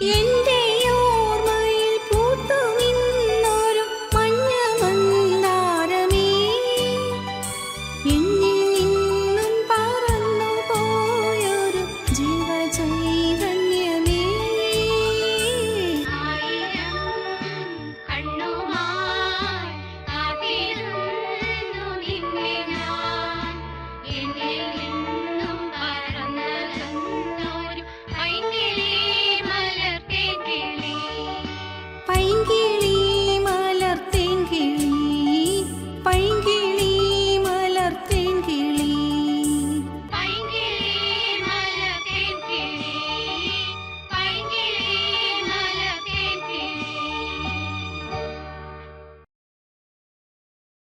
Yeni